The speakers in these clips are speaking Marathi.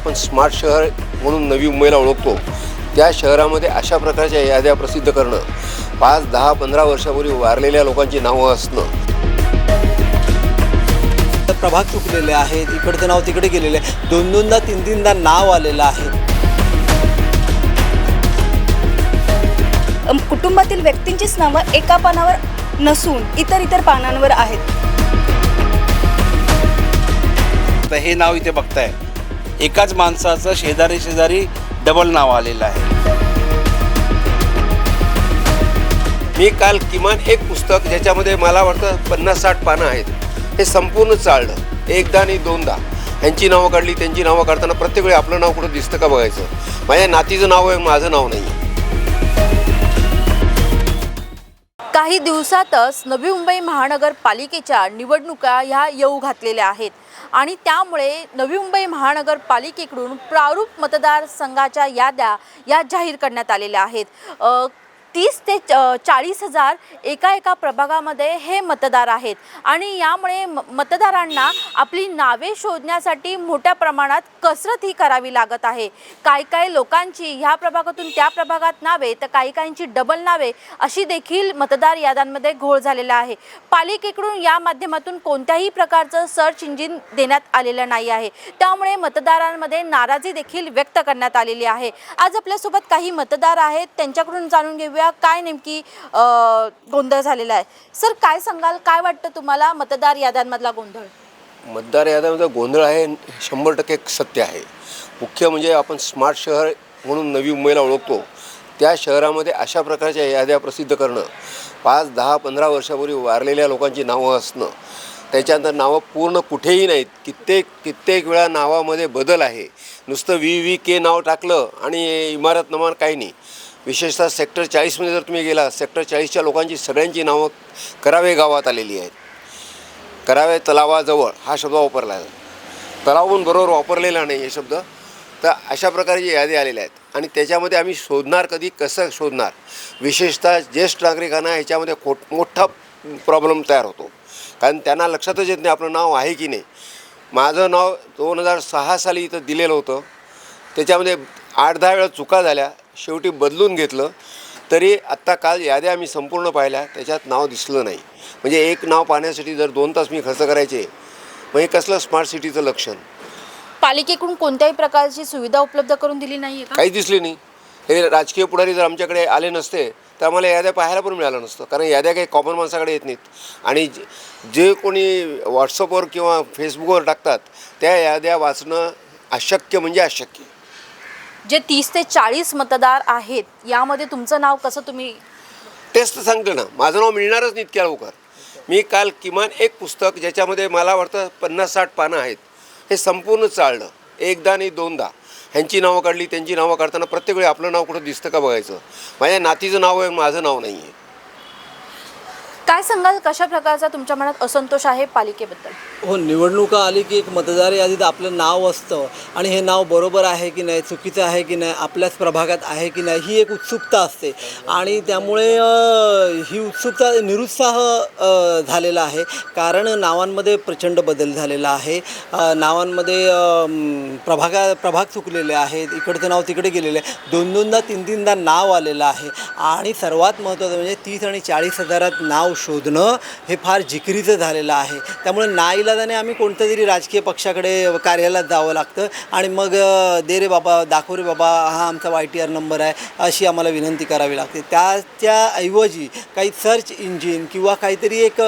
आपण स्मार्ट शहर म्हणून नवी मुंबईला ओळखतो. त्या शहरामध्ये अशा प्रकारच्या याद्या प्रसिद्ध करणं पाच दहा पंधरा वर्षापूर्वी वारलेल्या लोकांची नावं असणं. प्रभाग चुकलेले आहेत इकडचं नाव तिकडे गेलेले आहे. दोन दोनदा तीन तीनदा नाव आलेलं आहे. कुटुंबातील व्यक्तींचीच नावं एका पानावर नसून इतर इतर पानांवर आहेत. तर हे नाव इथे बघताय. एकाच माणसाचं शेजारी शेजारी डबल नाव आलेलं आहे. मी काल किमान एक पुस्तक ज्याच्यामध्ये मला वाटतं पन्नास साठ पानं आहेत. हे संपूर्ण चाललं. एकदा आणि दोनदा. यांची नावं काढली त्यांची नावं काढताना प्रत्येक वेळी आपलं नाव कुठं दिसतं का बघायचं? माझ्या नातीचं नाव आहे माझं नाव नाही काही दिवसातच नवी मुंबई महानगरपालिकेच्या निवडणुका ह्या येऊ घातलेल्या आहेत. आणि त्यामुळे नवी मुंबई महानगरपालिकेकडून प्रारूप मतदारसंघाच्या याद्या या जाहीर करण्यात आलेल्या आहेत. तीस ते च- चाळीस हजार एका एका प्रभागामध्ये हे मतदार आहेत. आणि यामुळे म- मतदारांना आपली नावे शोधण्यासाठी मोठ्या प्रमाणात कसरत ही करावी लागत आहे. काही काही लोकांची ह्या प्रभागातून त्या प्रभागात नावे तर काही काहींची डबल नावे अशी देखील मतदार याद्यांमध्ये घोळ झालेला आहे. पालिकेकडून या माध्यमातून कोणत्याही प्रकारचं सर्च इंजिन देण्यात आलेलं नाही आहे. त्यामुळे मतदारांमध्ये नाराजी देखील व्यक्त करण्यात आलेली आहे. आज आपल्यासोबत काही मतदार आहेत त्यांच्याकडून जाणून घेऊया. काय नेमकी गोंधळ झालेला आहे. सर काय सांगाल? काय वाटतं तुम्हाला मतदार याद्यांमधला गोंधळ? मतदार याद्यामध्ये गोंधळ आहे शंभर टक्के सत्य आहे. मुख्य म्हणजे आपण स्मार्ट शहर म्हणून नवी मुंबईला ओळखतो. त्या शहरामध्ये अशा प्रकारच्या याद्या प्रसिद्ध करणं पाच दहा पंधरा वर्षापूर्वी वारलेल्या लोकांची नावं असणं त्याच्यानंतर नावं पूर्ण कुठेही नाहीत. कित्येक कित्येक वेळा नावामध्ये बदल आहे. नुसतं व्ही व्ही के नाव टाकलं आणि इमारत नमान काही नाही. विशेषतः सेक्टर चाळीसमध्ये जर तुम्ही गेला सेक्टर चाळीसच्या लोकांची सगळ्यांची नावं करावे गावात आलेली आहेत. करावे तलावाजवळ हा शब्द वापरला आहे तलाव बरोबर वापरलेला नाही हे शब्द. तर अशा प्रकारची यादी आलेल्या आहेत. आणि त्याच्यामध्ये आम्ही शोधणार कधी कसं शोधणार? विशेषतः ज्येष्ठ नागरिकांना ह्याच्यामध्ये खोट मोठा प्रॉब्लेम तयार होतो. कारण त्यांना लक्षातच येत नाही आपलं नाव आहे की नाही. माझं नाव दोन हजार सहा साली इथं दिलेलं होतं. त्याच्यामध्ये आठ दहा वेळा चुका झाल्या. शेवटी बदलून घेतलं तरी आत्ता काल याद्या आम्ही संपूर्ण पाहिल्या त्याच्यात नाव दिसलं नाही. म्हणजे एक नाव पाहण्यासाठी जर दोन तास मी खर्च करायचे हे कसलं स्मार्ट सिटीचं लक्षण? पालिकेकडून कोणत्याही प्रकारची सुविधा उपलब्ध करून दिली नाही का? काहीच दिसली नाही. हे राजकीय पुढारी जर आमच्याकडे आले नसते तर आम्हाला याद्या पाहायला पण मिळालं नसतं कारण याद्या काही कॉमन माणसाकडे येत नाहीत. आणि जे- जे कोणी व्हॉट्सअपवर किंवा फेसबुकवर टाकतात त्या याद्या वाचणं अशक्य म्हणजे अशक्य. जे तीस ते चाळीस मतदार आहेत यामध्ये तुमचं नाव कसं तुम्ही तेच तर सांगतो ना माझं नाव मिळणारच नाही इतक्या लवकर. मी काल किमान एक पुस्तक ज्याच्यामध्ये मला वाटतं पन्नास साठ पानं आहेत हे संपूर्ण चाललं एकदा आणि दोनदा. ह्यांची नावं काढली त्यांची नावं काढताना प्रत्येक वेळी आपलं नाव कुठं दिसतं का बघायचं? माझ्या नातीचं नाव आहे माझं नाव नाही आहे काय सांगाल? कशा प्रकारचा तुमच्या मनात असंतोष आहे पालिकेबद्दल? हो निवडणुका आली की एक मतदार यादीत आपलं नाव असतं आणि हे नाव बरोबर आहे की नाही चुकीचं आहे की नाही आपल्याच प्रभागात आहे की नाही ही एक उत्सुकता असते. आणि त्यामुळे अ, ही उत्सुकता निरुत्साह अ, झालेला आहे. कारण नावांमध्ये प्रचंड बदल झालेला आहे. अ, नावांमध्ये अ, म, प्रभागा प्रभाग चुकलेले आहेत इकडचं नाव तिकडे गेलेलं आहे. दोन दोनदा तीन तीनदा नाव आलेलं आहे. आणि सर्वात महत्त्वाचं म्हणजे तीस आणि चाळीस हजारात नाव शोधणं हे फार जिकिरीचं झालेलं आहे. त्यामुळे नाईलाजाने आम्ही कोणत्या तरी राजकीय पक्षाकडे कार्यालयात जावं लागतं आणि मग दे रे बाबा दाखव रे बाबा हा आमचा वाय टी आर नंबर आहे अशी आम्हाला विनंती करावी लागते. त्याच्याऐवजी काही सर्च इंजिन किंवा काहीतरी एक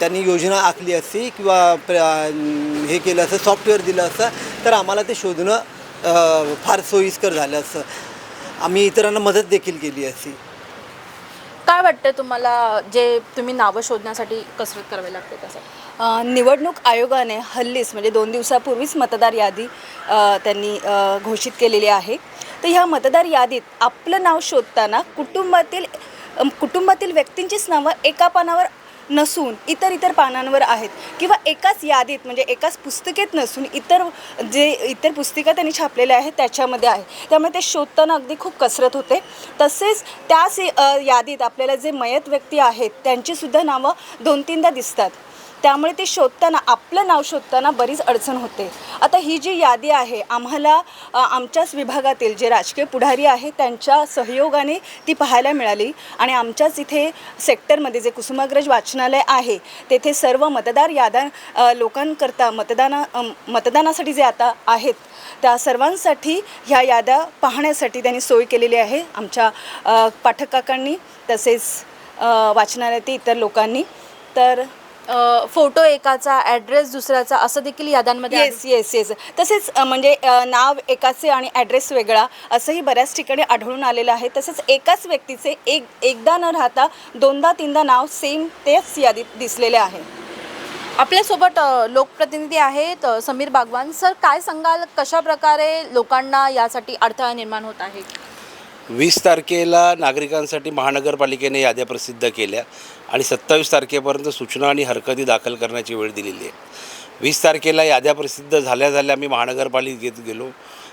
त्यांनी योजना आखली असती किंवा प्र- हे केलं असतं सॉफ्टवेअर दिलं असतं तर आम्हाला ते शोधणं फार सोयीस्कर झालं असतं. आम्ही इतरांना मदत देखील केली असती. काय वाटतं तुम्हाला जे तुम्ही नावं शोधण्यासाठी कसरत करावी लागते त्यासाठी? अ, निवडणूक आयोगाने हल्लीच म्हणजे दोन दिवसापूर्वीच मतदार यादी अ, त्यांनी अ, घोषित केलेली आहे. तर ह्या मतदार यादीत आपलं नाव शोधताना कुटुंबातील अम, कुटुंबातील व्यक्तींचीच नावं एका पानावर नसून इतर इतर पानांवर आहेत किंवा एकाच यादीत म्हणजे एकाच पुस्तिकेत नसून इतर जे इतर पुस्तिका त्यांनी छापलेल्या आहेत त्याच्यामध्ये आहे. त्यामुळे ते शोधताना अगदी खूप कसरत होते. तसेच त्याच यादीत आपल्याला जे मयत व्यक्ती आहेत त्यांचीसुद्धा नावं दोन तीनदा दिसतात. त्यामुळे ते शोधताना आपलं नाव शोधताना बरीच अडचण होते. आता ही जी यादी आहे आम्हाला आमच्याच विभागातील जे राजकीय पुढारी आहे त्यांच्या सहयोगाने ती पाहायला मिळाली. आणि आमच्याच इथे सेक्टरमध्ये जे कुसुमाग्रज वाचनालय आहे तेथे सर्व मतदार याद्या लोकांकरता मतदाना मतदानासाठी जे आता आहेत त्या सर्वांसाठी ह्या याद्या पाहण्यासाठी त्यांनी सोय केलेली आहे आमच्या पाठकाकांनी तसेच अ, वाचनालयातील इतर लोकांनी. तर अ, फोटो एकाचा ॲड्रेस दुसऱ्याचा असं देखील याद्यांमध्ये येस येस येस तसेच अ, म्हणजे अ, नाव एकाचे आणि ॲड्रेस वेगळा असंही बऱ्याच ठिकाणी आढळून आलेलं आहे. तसेच एकाच व्यक्तीचे एक एकदा न राहता दोनदा तीनदा नाव सेम तेच यादीत दिसलेले आहे. आपल्यासोबत अ, लोकप्रतिनिधी आहेत अ, समीर बागवान. सर काय सांगाल? कशा प्रकारे लोकांना यासाठी अडथळा निर्माण होत आहे? वीस तारखेला नागरिकांसाठी महानगरपालिकेने याद्या प्रसिद्ध केल्या आणि सत्तावीस तारखेपर्यंत सूचना आणि हरकती दाखल करण्याची वेळ दिलेली आहे. वीस तारखेला याद्या प्रसिद्ध झाल्या झाल्या आम्ही महानगरपालिकेत गेलो.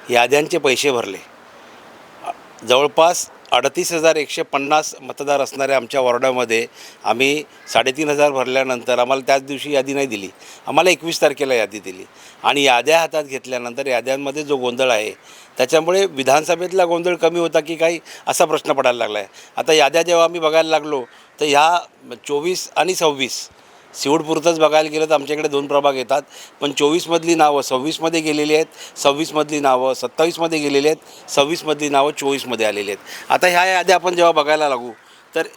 याद्यांचे पैसे भरले. जवळपास अडतीस हजार एकशे पन्नास मतदार असणाऱ्या आमच्या वॉर्डामध्ये आम्ही साडेतीन हजार भरल्यानंतर आम्हाला त्याच दिवशी यादी नाही दिली. आम्हाला एकवीस तारखेला यादी दिली. आणि याद्या हातात घेतल्यानंतर याद्यांमध्ये जो गोंधळ आहे त्याच्यामुळे विधानसभेतला गोंधळ कमी होता की काही असा प्रश्न पडायला लागला आहे आता याद्या जेव्हा आम्ही बघायला लागलो तर ह्या चोवीस आणि सव्वीस सिवडपुरतंच बघायला गेलं तर आमच्याकडे दोन प्रभाग येतात. पण चोवीसमधली नावं सव्वीसमध्ये गेलेली आहेत सव्वीसमधली नावं सत्तावीसमध्ये गेलेली आहेत सव्वीसमधली नावं चोवीसमध्ये आलेली आहेत. आता ह्या याद्या आपण जेव्हा बघायला लागू तर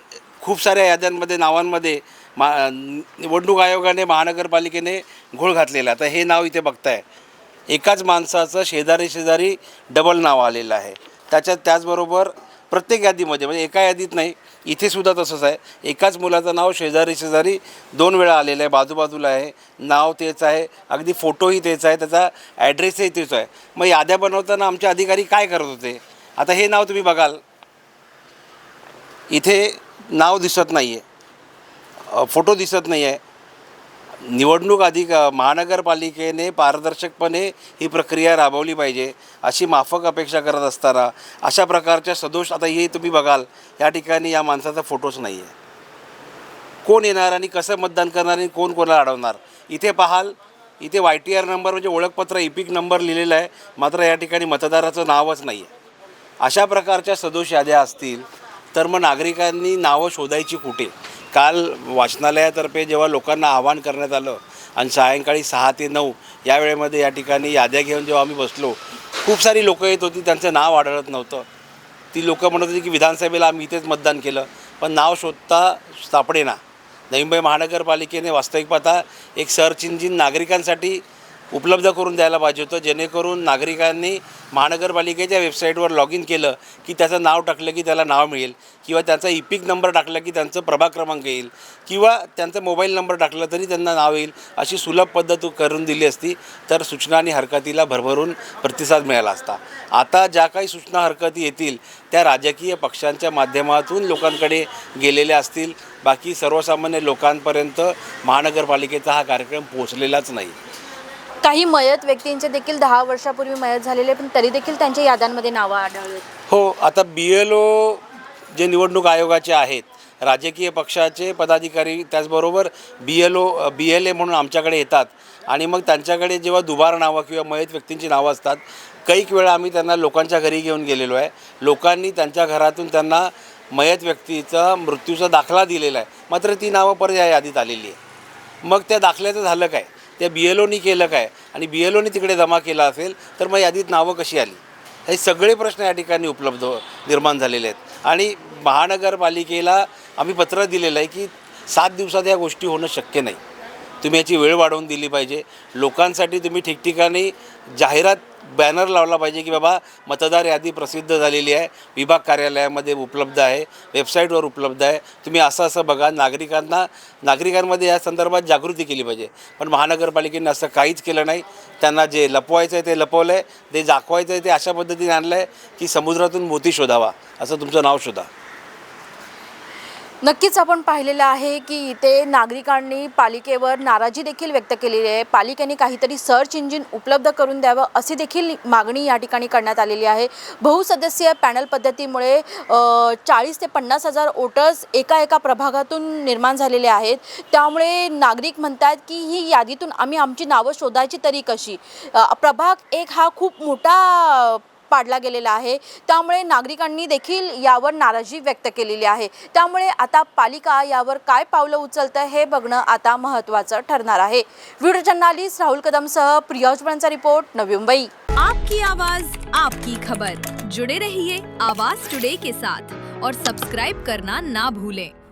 खूप साऱ्या याद्यांमध्ये नावांमध्ये मा निवडणूक आयोगाने महानगरपालिकेने घोळ घातलेला आहे. आता हे नाव इथे बघताय. एकाच माणसाचं शेजारी शेजारी डबल नाव आलेलं आहे. त्याच्यात त्याचबरोबर प्रत्येक यादीमध्ये म्हणजे एका यादीत नाही इथे सुद्धा तसंच आहे. एकाच मुलाचं नाव शेजारी शेजारी दोन वेळा आलेलं आहे. बाजूबाजूला आहे. नाव तेच आहे. अगदी फोटोही तेच आहे. त्याचा ॲड्रेसही तेच आहे. मग याद्या बनवताना आमचे अधिकारी काय करत होते? आता हे नाव तुम्ही बघाल. इथे नाव दिसत नाही आहे फोटो दिसत नाही आहे निवडणूक अधिक महानगरपालिकेने पारदर्शकपणे ही प्रक्रिया राबवली पाहिजे अशी माफक अपेक्षा करत असताना अशा प्रकारच्या सदोष आता हे तुम्ही बघाल या ठिकाणी या माणसाचा फोटोच नाही आहे कोण येणार आणि कसं मतदान करणार आणि कोण कोणाला अडवणार? इथे पाहाल इथे वाय टी आर नंबर म्हणजे ओळखपत्र इपिक नंबर लिहिलेला आहे मात्र या ठिकाणी मतदाराचं नावच नाही आहे अशा प्रकारच्या सदोष याद्या असतील तर मग नागरिकांनी नावं शोधायची कुठे? काल वाचनालयातर्फे जेव्हा लोकांना आवाहन करण्यात आलं आणि सायंकाळी सहा ते नऊ या वेळेमध्ये या ठिकाणी याद्या घेऊन जेव्हा आम्ही बसलो खूप सारी लोकं येत होती त्यांचं नाव आढळत नव्हतं. ती लोकं म्हणत होती की विधानसभेला आम्ही इथेच मतदान केलं पण नाव शोधता सापडेना. नवी मुंबई महानगरपालिकेने वास्तविक पाहता एक सर्च इंजिन नागरिकांसाठी उपलब्ध करून द्यायला पाहिजे होतं. जेणेकरून नागरिकांनी महानगरपालिकेच्या वेबसाईटवर लॉग इन केलं की त्याचं नाव टाकलं की त्याला नाव मिळेल. किंवा त्याचा इपिक नंबर टाकला की त्यांचं प्रभाग क्रमांक येईल. किंवा त्यांचा मोबाईल नंबर टाकला तरी त्यांना नाव येईल अशी सुलभ पद्धत करून दिली असती तर सूचना आणि हरकतीला भरभरून प्रतिसाद मिळाला असता. आता ज्या काही सूचना हरकती येतील त्या राजकीय पक्षांच्या माध्यमातून लोकांकडे गेलेल्या असतील. बाकी सर्वसामान्य लोकांपर्यंत महानगरपालिकेचा हा कार्यक्रम पोहोचलेलाच नाही. काही मयत व्यक्तींचे देखील दहा वर्षापूर्वी मयत झालेले पण तरी देखील त्यांच्या याद्यांमध्ये नावं आढळली. हो आता बी एल ओ जे निवडणूक आयोगाचे आहेत राजकीय पक्षाचे पदाधिकारी त्याचबरोबर बी L O B L A म्हणून आमच्याकडे येतात आणि मग त्यांच्याकडे जेव्हा दुबार नावं किंवा मयत व्यक्तींची नावं असतात कैक वेळा आम्ही त्यांना लोकांच्या घरी घेऊन गेलेलो आहे. लोकांनी त्यांच्या घरातून त्यांना मयत व्यक्तीचा मृत्यूचा दाखला दिलेला आहे. मात्र ती नावं परत या यादीत आलेली आहे. मग त्या दाखल्याचं झालं काय? त्या बी एल ओनी केलं काय? आणि बी एल ओनी तिकडे जमा केला असेल तर मग यादीत नावं कशी आली? हे सगळे प्रश्न या ठिकाणी उपलब्ध निर्माण झालेले आहेत. आणि महानगरपालिकेला आम्ही पत्र दिलेलं आहे की सात दिवसात या गोष्टी होणं शक्य नाही. तुम्ही याची वेळ वाढवून दिली पाहिजे. लोकांसाठी तुम्ही ठिकठिकाणी जाहिरात बॅनर लावला पाहिजे की बाबा मतदार यादी प्रसिद्ध झालेली आहे विभाग कार्यालयामध्ये उपलब्ध आहे वेबसाईटवर उपलब्ध आहे. तुम्ही असं असं बघा नागरिकांना नागरिकांमध्ये या संदर्भात जागृती केली पाहिजे. पण महानगरपालिकेने असं काहीच केलं नाही. त्यांना जे लपवायचं आहे ते लपवलं आहे ते दाखवायचं आहे ते अशा पद्धतीने आणलं आहे की समुद्रातून मोती शोधावा असं तुमचं नाव शोधा. नक्कीच आपण पाहिलेलं आहे की इथे नागरिकांनी पालिकेवर नाराजी देखील व्यक्त केलेली आहे. पालिकेने काहीतरी सर्च इंजिन उपलब्ध करून द्यावं अशी देखील मागणी या ठिकाणी करण्यात आलेली आहे. बहुसदस्यीय पॅनल पद्धतीमुळे चाळीस ते पन्नास हजार वोटर्स एका एका प्रभागातून निर्माण झालेले आहेत. त्यामुळे नागरिक म्हणतात की ही यादीतून आम्ही आमची नावं शोधायची तरी कशी? प्रभाग एक हा खूप मोठा पाडला गेलेला आहे. त्यामुळे नागरिकांनी देखील यावर नाराजी व्यक्त केलेली आहे. त्यामुळे आता पालिका यावर काय पावलं उचलतं हे बघणं आता महत्त्वाचं ठरणार आहे. व्हिडिओ जर्नालिस्ट राहुल कदमसह प्रियाजबळांचा रिपोर्ट नवी मुंबई. आपकी आवाज आपकी खबर. जुड़े रहिए आवाज टुडे के साथ और सब्सक्राइब करना ना भूलें।